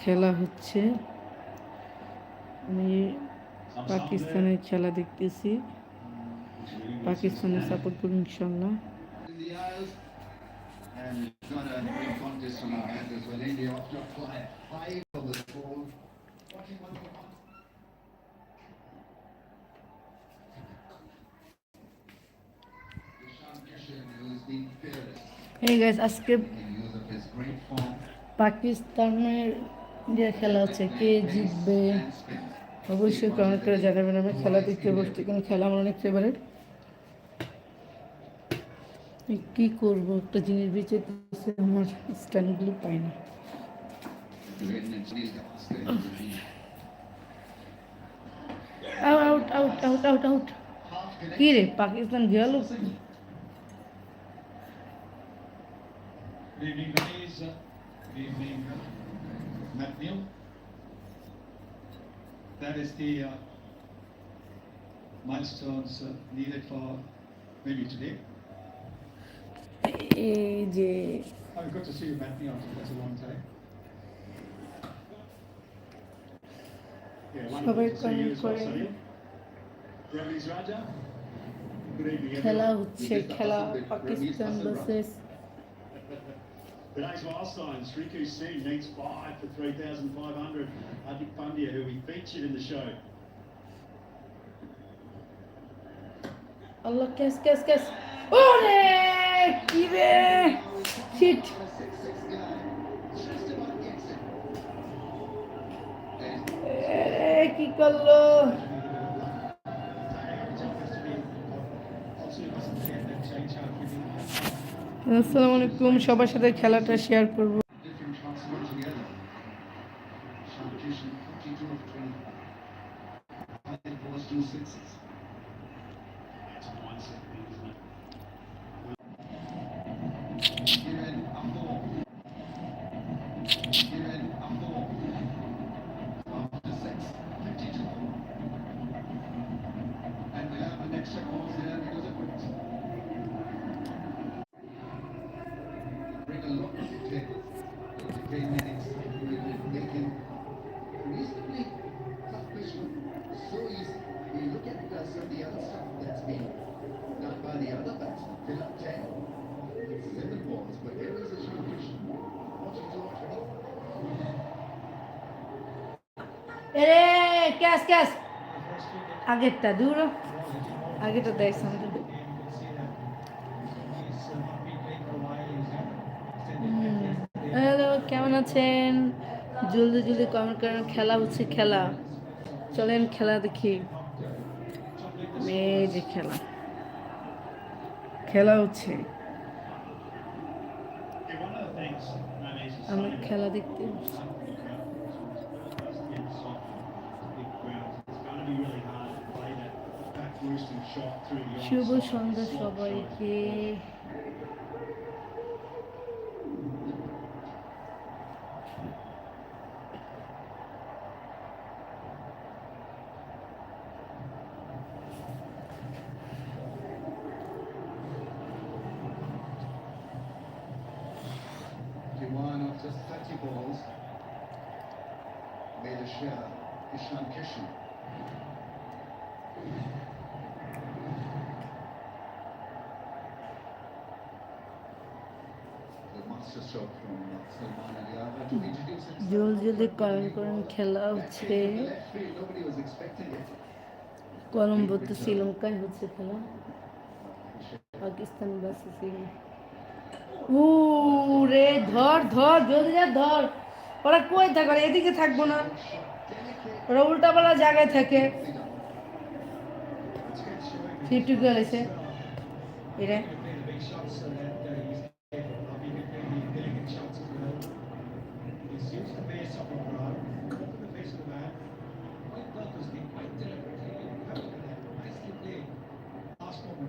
খেলা হচ্ছে। আমি পাকিস্তানের খেলা দেখতেছি। পাকিস্তানের সাপোর্ট করি ইনশাল্লাহ এই গাছ আজকে পাকিস্তানের যে খেলা হচ্ছে কে জিতবে? অবশ্যই কমেন্ট করে জানাবেন। আমি খেলা দেখতে বসছি, কারণ খেলা আমার অনেক ফেভারিট কি করব? একটা জিনিস বেঁচে আমার স্ট্যান্ডগুলো পাই না. Out out out out out. কি রে, পাকিস্তান গেল? That is the uh, milestones uh, needed for maybe today. এই যে Oh, good to see you, Matt Neal. That's a long time. Yeah, সবাই well, করে। খেলা. হচ্ছে খেলা Pakistan versus Today's milestones, Riku Singh needs five for 3,500. Hardik Pandya, who we featured in the show. Allah cash cash cash ওরে কি রে sheet এ, কি করলো আসসালামু আলাইকুম সবার সাথে খেলাটা শেয়ার করব। ক্যাস ক্যাস আগেরটা দূর আগেরটা দেখ সামনে। হ্যালো, কেমন আছেন? জলদি জলদি কমেন্ট করেন, খেলা হচ্ছে খেলা। চলেন খেলা দেখি। এই যে খেলা। খেলা হচ্ছে। আমরা খেলা দেখতে শুভ সন্ধ্যা সবাইকে Diwan of just 30 balls. Made a share. Ishan Kishan. জলদি জলদি কমেন্ট করেন, খেলা হচ্ছে. কলম্বোতে শ্রীলঙ্কায় হচ্ছে খেলা। পাকিস্তান ভার্সেস ও রে ধর ধর, জলদি যা, ধর। ওরা কই থাকে? এদিকে থাকব না। ওরা উল্টাপাল্টা জায়গায় থাকে। ফিফটি গেলেছে এরা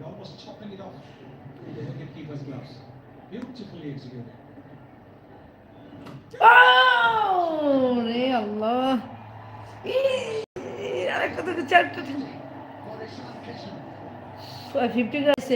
Almost chopping it off with the wicketkeeper's gloves. Beautifully executed. Oh, রে আল্লাহ আরেকটা তো চারটা ফিফটি গেছে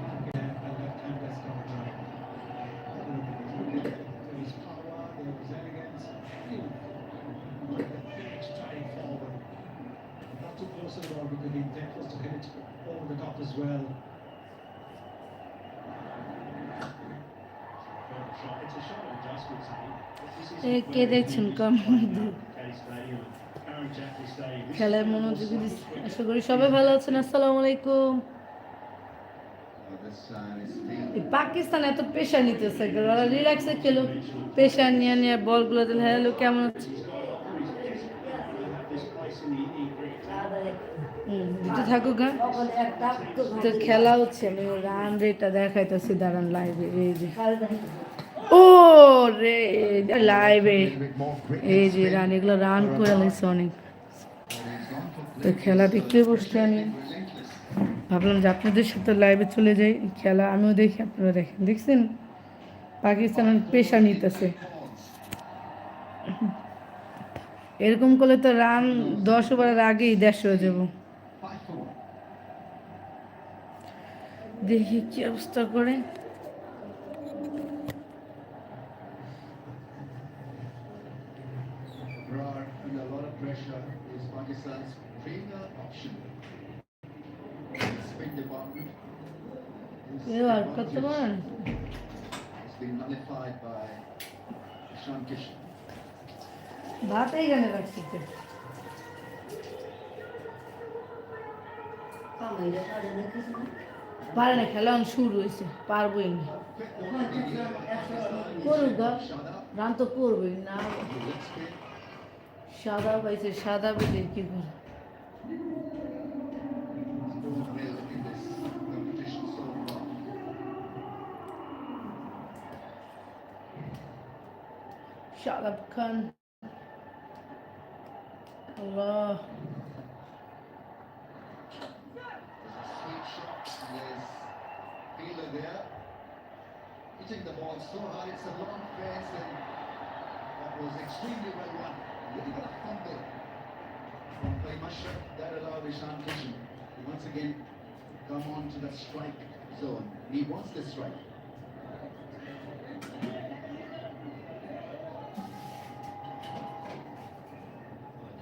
কে দেখছেন? কমেন্ট the মনোযোগী আশা করি সবাই ভালো আছেন। আসসালামু আলাইকুম। পাকিস্তান এত পেশা নিতেছে ওরা রিল্যাক্সে খেলো পেশা নিয়ে নিয়ে বলগুলো দিল হ্যালো, কেমন আছে থাকুক গা তো খেলা হচ্ছে, আমি রান রেটটা দেখাইতেছি, দাঁড়ান লাইভে এই যে। ও রে লাইভে. এই যে রান এগুলো রান করে লাগছে অনেক। তো খেলা দেখতে বসতে আমি ভাবলাম যে আপনাদের সাথে লাইভে চলে যাই। খেলা আমিও দেখি আপনারা দেখেন। দেখছেন? পাকিস্তান পেশা নিতেছে। এরকম করলে তো রান দশ ওভারের আগেই দেড়শো হয়ে যাব. দেখি কি অবস্থা করে। ভাত এইখানে রাখছি তো। পারে না খেলা শুরু হয়েছে, পারবোই না। করুক রান তো করবোই না। সাদা পাইছে, সাদা পেলে কি করে? Well in this there. Hitting the ball so hard. It's a long pass, and that was extremely well run. Little bit of fumble from Play Musher. That allowed Ishan Kishan to once again come on to the strike zone. He wants the strike.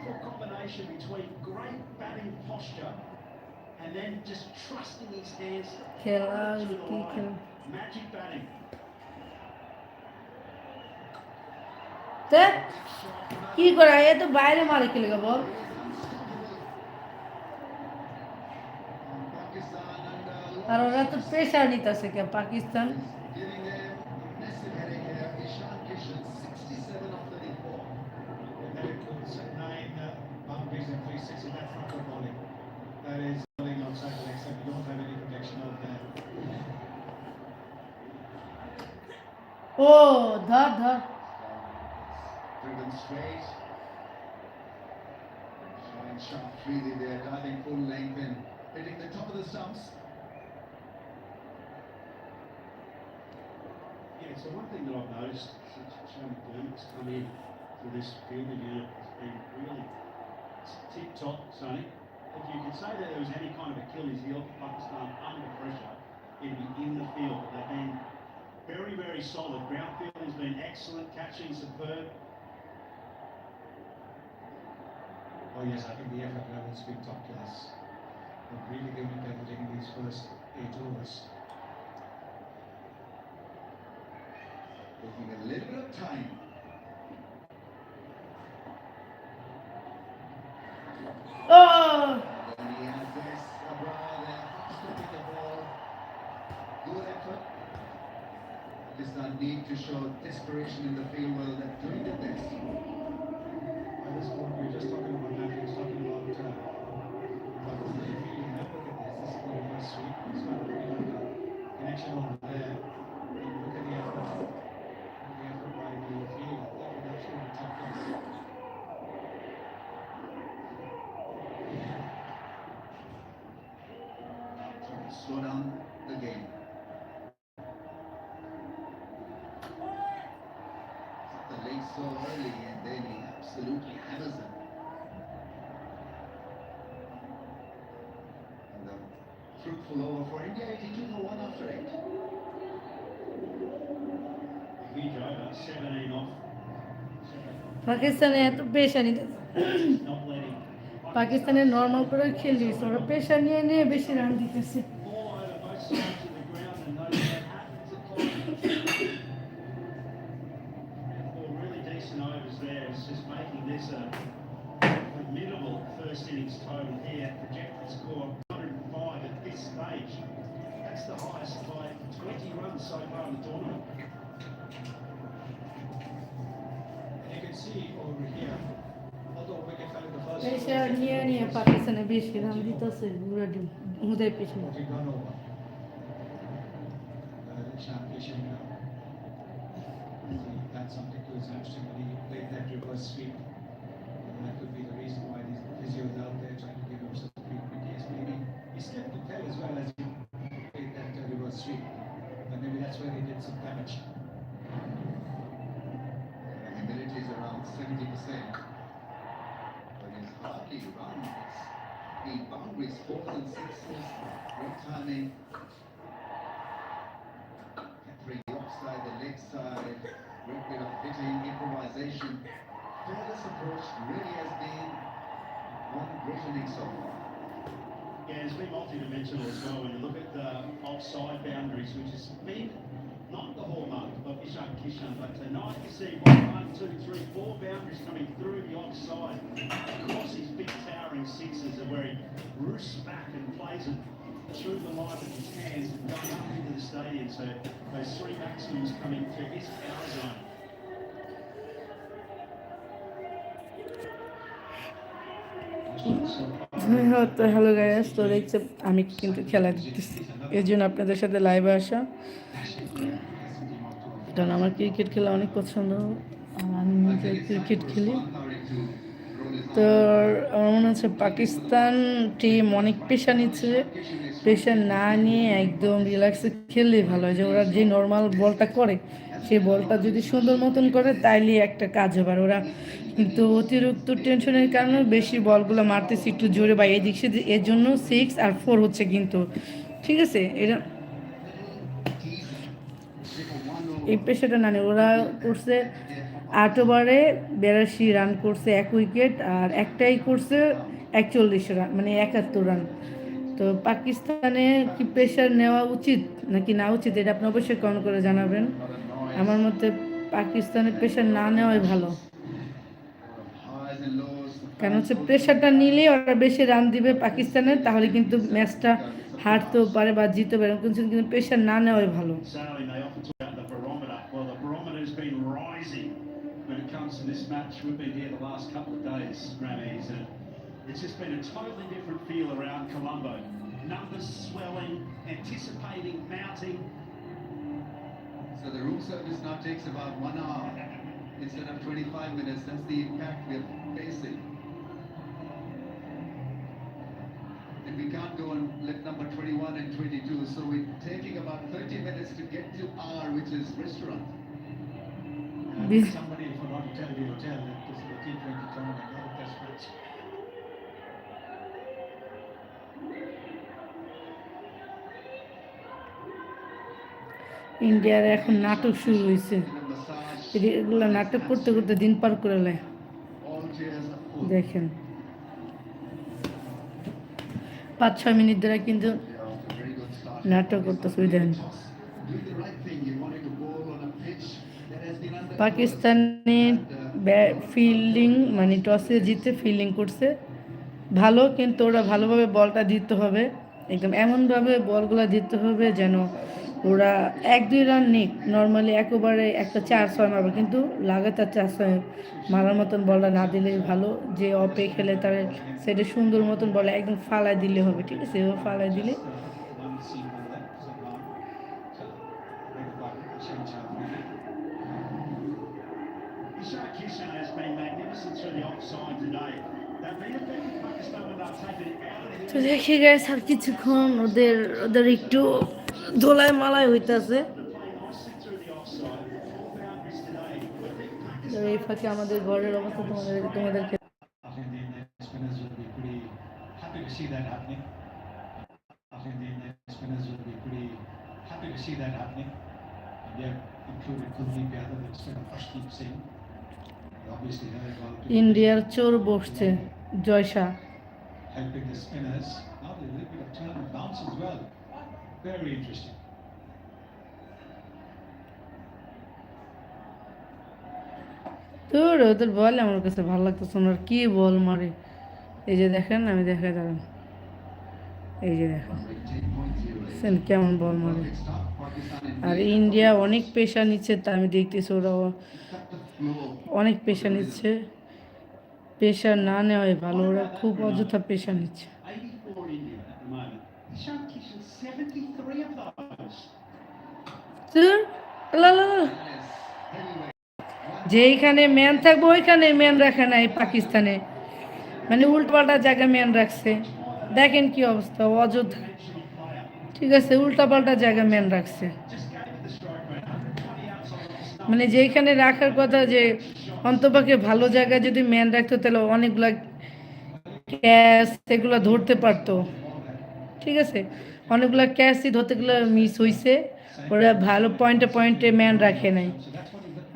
beautiful combination between great batting posture and then just trusting his hands খেলা to the কি line. খেলা Magic batting. তে কি করা এ তো বাইরে মারে খেলে গা বল Pakistan under আর ওরা তো প্রেশার নিতেছে কে পাকিস্তান ও ধর ধর Driven straight. Showing sharp freely there, diving full length and hitting the top of the stumps. Yeah, so one thing that I've noticed since Sean McDermott's come in to this fielding unit has been really tip top, Sonny. If you could say that there was any kind of Achilles heel for Pakistan under pressure, it'd be in the field. They've been very, very solid. Ground fielding's been excellent, catching superb. Oh yes, I think the effort level's been top class. but really giving it everything in these first eight overs. Taking a little bit of time. Oh! And he has this Abrada there, stopping the ball. Good effort. Pakistan need to show desperation in the field while they're doing their best. By this point, we're just talking about Matthews, talking about uh, fruitful over for India, 82 for one after eight. Huge over, 17 off. পাকিস্তানে এত পেশা নিতে. পাকিস্তানের normal করে খেলছে ওরা পেশা নিয়ে নিয়ে বেশি রান দিতেছে fell in the first পেশা over, নিয়ে নিয়ে পাকিস্তানে বেশি রান দিতেছে পুরা হুদায় পেছনে 40 run over. Uh, championship now. See, That's something to his hamstring when he played that reverse sweep. And that could be the reason why these physios out there trying to give him some treatment. Yes, maybe he slept the tail as well as he played that uh, reverse sweep. But maybe that's where he did some damage. And humidity is around 70%. It's eight boundaries, fours and sixes. Capturing the offside, the leg side. Great bit of hitting, improvisation. Fearless approach really has been one great inning so far. Yeah, it's been multi-dimensional as well when you look at the offside boundaries, which has been not the hallmark of Ishan Kishan, but tonight you see one, two, three, four boundaries coming through the offside across his big towering sixes and where he roosts back and plays it through the line of his hands and going up into the stadium. So those three maximums coming to his power zone. তো hello guys তো দেখছে আমি কিন্তু খেলা দিতেছি এর জন্য আপনাদের সাথে লাইভে আসা। কারণ আমার ক্রিকেট খেলা অনেক পছন্দ। আমি নিজে ক্রিকেট খেলি। তো আমার মনে হচ্ছে পাকিস্তান টিম অনেক পেশা নিচ্ছে। পেশা না নিয়ে একদম রিল্যাক্সে খেললে ভালো হয়। যে ওরা যে নর্মাল বলটা করে, সেই বলটা যদি সুন্দর মতন করে তাইলে একটা কাজ হবে। ওরা কিন্তু অতিরিক্ত টেনশনের কারণে বেশি বলগুলো মারতেছে একটু জোরে বা এদিক সেদিক, এর জন্য সিক্স আর ফোর হচ্ছে কিন্তু। ঠিক আছে? এটা এই পেশাটা না ওরা করছে আট ওভারে বিরাশি রান করছে এক উইকেট আর একটাই করছে একচল্লিশ রান মানে একাত্তর রান তো পাকিস্তানে কি প্রেশার নেওয়া উচিত নাকি না উচিত, এটা আপনি অবশ্যই কমেন্ট করে জানাবেন। আমার মতে পাকিস্তানে প্রেশার না নেওয়াই ভালো। কেন হচ্ছে প্রেশারটা নিলে ওরা বেশি রান দিবে পাকিস্তানে তাহলে কিন্তু ম্যাচটা হারতেও পারে বা জিতে পারে কিন্তু কিন্তু প্রেশার না নেওয়াই ভালো। It's just been a totally different feel around Colombo. Numbers swelling, anticipating, mounting. So the room service now takes about one hour instead of 25 minutes. That's the impact we're facing. And we can't go and let number 21 and 22, so we're taking about 30 minutes to get to R, which is restaurant. And This- somebody forgot to tell the hotel that this is a T20 tournament, ইন্ডিয়ার এখন নাটক শুরু হয়েছে. এগুলো নাটক করতে করতে দিন পার করে নেয়. দেখেন পাঁচ ছয় মিনিট ধরে কিন্তু. নাটক করতেছে, ওই দেখেন পাকিস্তানি ফিল্ডিং মানে টসে জিতে ফিল্ডিং করছে ভালো, কিন্তু ওরা ভালোভাবে বলটা দিতে হবে একদম এমনভাবে বলগুলো দিতে হবে যেন ওরা এক দুই রান নিক। নর্মালি একবারে একটা চার ছয় মারবে কিন্তু লাগাতার চার ছয় মারার মতন বলটা না দিলেই ভালো। যে অপে খেলে তার সেটা সুন্দর মতন বলে একদম ফালাই দিলে হবে ঠিক আছে? ও ফালাই দিলে। তো দেখি গেছে আর কিছুক্ষণ ওদের ওদের একটু দোলায় মালায় হইতেছে এই ফাঁকে আমাদের ঘরের অবস্থা তোমাদের তোমাদেরকে they ইন্ডিয়ার চোর বসছে জয়শা helping the spinners. Now there's a little bit of turn and bounce as well. Very interesting. তোর ওদের বল আমার কাছে ভালো লাগতেছে ওনার কি বল মারে? এই যে দেখেন আমি দেখাই দাঁড়ান। এই যে দেখেন। সেন কেমন বল মারে। আর ইন্ডিয়া অনেক পেশা নিচ্ছে তা আমি দেখতেছি ওরা অনেক পেশা নিচ্ছে। পেশা না নেওয়াই ভালো ওরা খুব অযথা পেশা নিচ্ছে 84 India at the moment. Ishaq Kishan, 73 of those. ধুর, লা, লা, লা। যেইখানে ম্যান থাকবে, ওইখানে ম্যান রাখে নাই পাকিস্তানে। মানে উল্টোপাল্টা জায়গায় ম্যান রাখছে। দেখেন কি অবস্থা অযোধ্যা ঠিক আছে, উল্টাপাল্টা জায়গায় ম্যান রাখছে। মানে যেইখানে রাখার কথা যে অন্তপাকে ভালো জায়গায় যদি ম্যান রাখতো, তাহলে অনেকগুলা ক্যাশ সেগুলো ধরতে পারতো। ঠিক আছে? অনেকগুলো ক্যাচই ধরতে গেলে মিস হইছে। ওরা ভালো পয়েন্টে পয়েন্টে ম্যান রাখে নাই।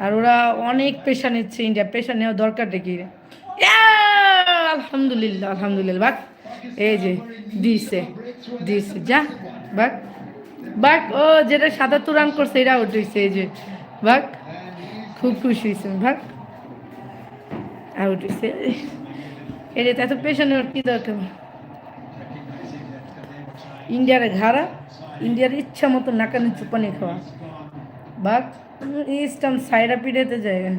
আর ওরা অনেক পেশা নিচ্ছে ইন্ডিয়া পেশা নেওয়া দরকার দেখি। আলহামদুলিল্লাহ আলহামদুলিল্লাহ। বাক, এই যে দিছে দিছে। যা, বাক বাক, ও যেটা সাতাত্তর রান করছে এটা হয়েছে এই যে। বাক, খুব খুশি হয়েছে ভাগ আউট হয়েছে এটা এত পেশা নেওয়ার কী দরকার? ইন্ডিয়ার ঘাড়া। ইন্ডিয়ার ইচ্ছা মতো নাকানি চুপানি খাওয়া। বাঘ ইস্টার্ন সাইডা পিড়েতে নেই।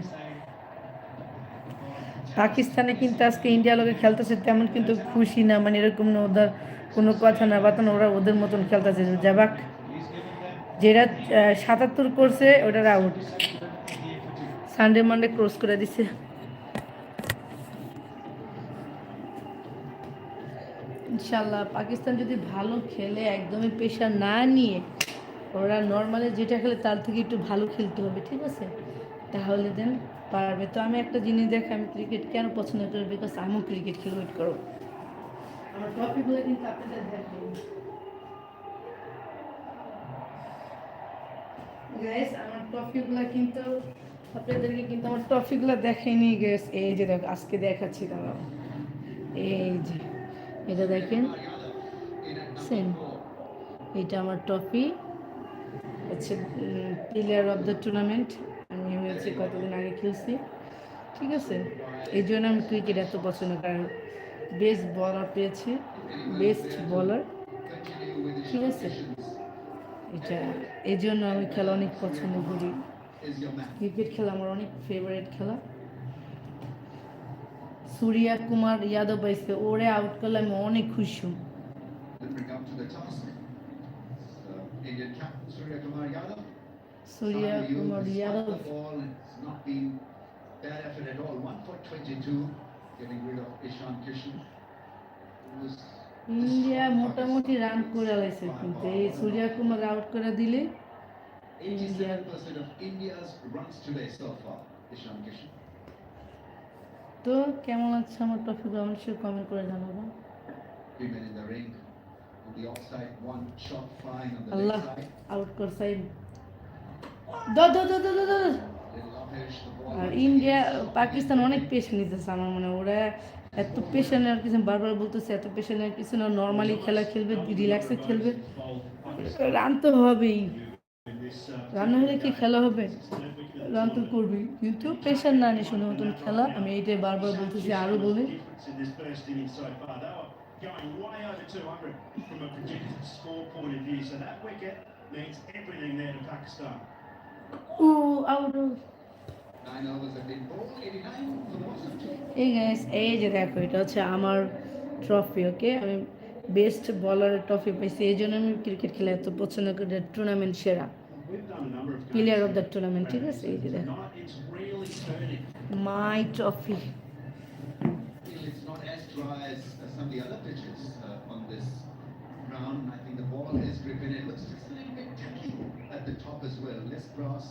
পাকিস্তানে কিন্তু আজকে ইন্ডিয়া লোকে খেলতেছে, তেমন কিন্তু খুশি না মানে এরকম না ওদের কোনো কথা না বাতানো, ওরা ওদের মতন খেলতেছে। যা বাক যেটা সাতাত্তর করছে, ওটার আউট সানডে মানডে ক্রস করে দিছে। ইনশাল্লাহ পাকিস্তান যদি ভালো খেলে, একদমই পেশা না নিয়ে ওরা নর্মালি যেটা খেলে তার থেকে একটু ভালো খেলতে হবে, ঠিক আছে? তাহলে দেন পারবে। তো আমি একটা জিনিস দেখে আমি ক্রিকেট কেন পছন্দ করি? বিকজ আমিও ক্রিকেট খেলে ওয়েট করো। আমার টপিকগুলো কিন্তু আপনাদের গাইস আমার ট্রফিগুলো কিন্তু আপনাদেরকে কিন্তু আমার ট্রফিগুলো দেখাইনি গেস এই যে দেখ, আজকে দেখাচ্ছি, দাঁড়াও। এই যে। এটা দেখেন। সেম এটা আমার ট্রফি। হচ্ছে প্লেয়ার অফ দ্য টুর্নামেন্ট আমি হয়েছে কতদিন আগে খেলছি। ঠিক আছে? এই জন্য আমি ক্রিকেট এত পছন্দ কারণ বেস্ট বলার পেয়েছি। বেস্ট বলার ঠিক আছে? এটা, এই জন্য আমি খেলা অনেক পছন্দ করি. ক্রিকেট খেলা আমার অনেক ফেভারিট খেলা। সূর্যা কুমার যাদব পাইছে ওরে আউট করলে আমি অনেক খুশি Surya Kumar Yadav that effort at all. One for 22, getting rid of Ishan Kishan. India মোটামুটি রান করে লাইছে কিন্তু এই সূর্যা কুমার আউট করে দিলে ইন্ডিয়ার 87% of India's runs today so far Ishan Kishan তো কেমন লাগছে আমার টপিক অবশ্যই কমেন্ট করে জানাব। আল্লাহ আউট করছে দ দ দ দ দ দ আর ইন্ডিয়া, পাকিস্তান অনেক পেশ নিতেছে আমার মনে, ওরা এত পেশা নেওয়ার কিছু বারবার বলতেছে, এত পেশা নেওয়ার কিছু না নর্মালি খেলা খেলবে রিল্যাক্সে খেলবে। রান তো হবেই। রান্না হলে কি খেলা হবে? রান তো করবি, কিন্তু পেশার না নিয়ে শুধু মতন খেলা, আমি এইটাই বারবার বলতেছি আরও বলি। এই যে দেখো, এটা হচ্ছে আমার ট্রফি ওকে আমি বেস্ট বলার ট্রফি পাইছি, এই জন্য আমি ক্রিকেট খেলে এত পছন্দ করি টুর্নামেন্ট সেরা। We've done a number of player of the tournament ঠিক আছে এই যে দেখো Tonight it's really turning. My trophy Feel it's not as dry as, as some of the other pitches uh, on this ground. I think the ball is gripping. It looks just a little bit tacky at the top as well. Less grass.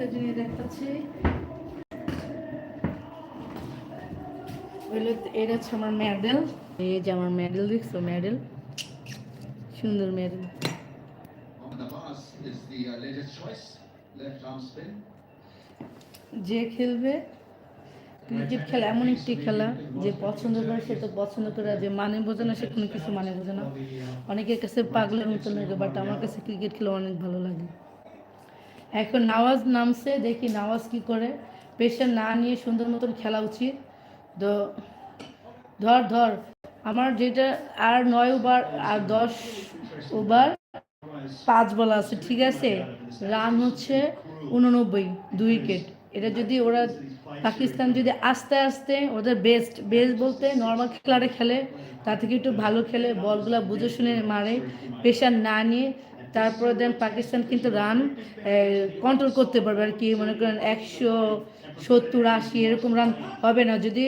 একটা জিনিস দেখাচ্ছি। এটা হচ্ছে আমার medal. এই যে আমার medal দেখছ মেডেল? সুন্দর মেডেল। Uh. যে খেলবে ক্রিকেট খেলা এমন একটি খেলা যে পছন্দ করে সে তো পছন্দ করে যে মানে বোঝে না সে কোনো কিছু মানে বোঝে না। অনেকের কাছে পাগলের মতো লাগে বাট আমার কাছে ক্রিকেট খেলা অনেক ভালো লাগে। এখন নওয়াজ নামছে, দেখি নওয়াজ কি করে। প্রেশার না নিয়ে সুন্দর মতন খেলা উচিত। তো ধর ধর, আমার যেটা আর নয় ওভার, আর দশ ওভার পাঁচ বল আছে, ঠিক আছে? রান হচ্ছে উননব্বই দুই উইকেট। এটা যদি ওরা পাকিস্তান যদি আস্তে আস্তে ওদের বেস্ট বেস্ট বলতে নর্মাল খেলাটা খেলে, তার থেকে একটু ভালো খেলে, বলগুলো বুঝে শুনে মারে প্রেশার না নিয়ে তারপরে দেন পাকিস্তান কিন্তু রান কন্ট্রোল করতে পারবে আর কি। মনে করেন একশো সত্তর আশি এরকম রান হবে না যদি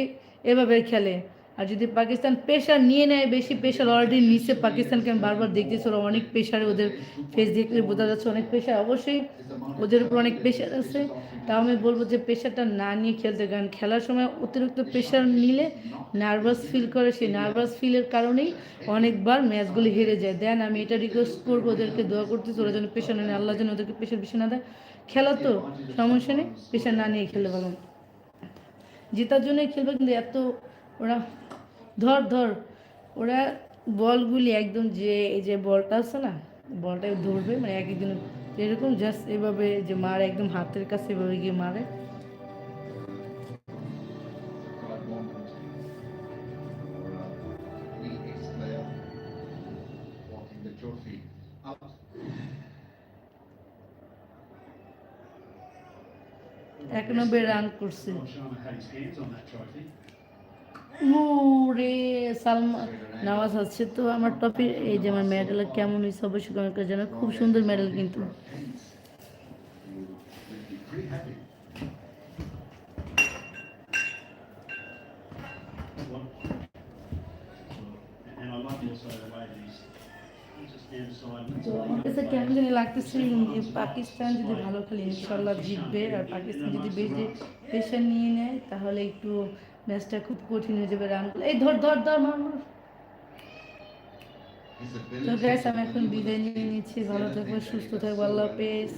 এভাবে খেলে। আর যদি পাকিস্তান প্রেশার নিয়ে নেয়, বেশি প্রেশার অলরেডি নিচ্ছে পাকিস্তানকে। আমি বারবার দেখতেছি, ওরা অনেক প্রেশারে ওদের ফেস দেখলে বোঝা যাচ্ছে অনেক প্রেশার অবশ্যই ওদের উপর অনেক প্রেশার আছে। তাও আমি বলব যে প্রেশারটা না নিয়ে খেলতে, কারণ খেলার সময় অতিরিক্ত প্রেশার নিলে নার্ভাস ফিল করে। সেই নার্ভাস ফিলের কারণেই অনেকবার ম্যাচগুলি হেরে যায়। দেন আমি এটা রিকোয়েস্ট করব ওদেরকে, দোয়া করতেছি, ওরা যেন প্রেশার নেয়। আল্লাহ যেন ওদেরকে প্রেশার বেশি না দেয়। খেলা তো, সমস্যা নেই প্রেশার না নিয়ে খেলে ভালো। জেতার জন্যই খেলবে, কিন্তু এত ওরা ধর ধর ওরা বলগুলি একদম যে, এই যে বলটা আছে না, বলটা ধরবে মানে এক একদিন এরকম জাস্ট এভাবে যে মারে, একদম হাতের কাছে এভাবে গিয়ে মারে out. একানব্বই রান করছে Rob Sharma had his hands on that trophy. রে সালমান নামাজ আছে তো আমার এই যে আমার মেডেল কেমন হয়েছে অবশ্যই কমেন্ট জানো খুব সুন্দর মেডেল কিন্তু। পাকিস্তান যদি ভালো খেলে, ইনশাল্লাহ জিতবে। আর পাকিস্তান যদি বেশি প্রেশার নিয়ে নেয়, তাহলে একটু ম্যাচটা খুব কঠিন হয়ে যাবে রান এই ধর ধর ধর মার মার। তো গ্যাস আমি এখন বিদায় নিয়ে নিচ্ছি। ভালো থাকব সুস্থ থাকব আল্লাহ হাফেজ।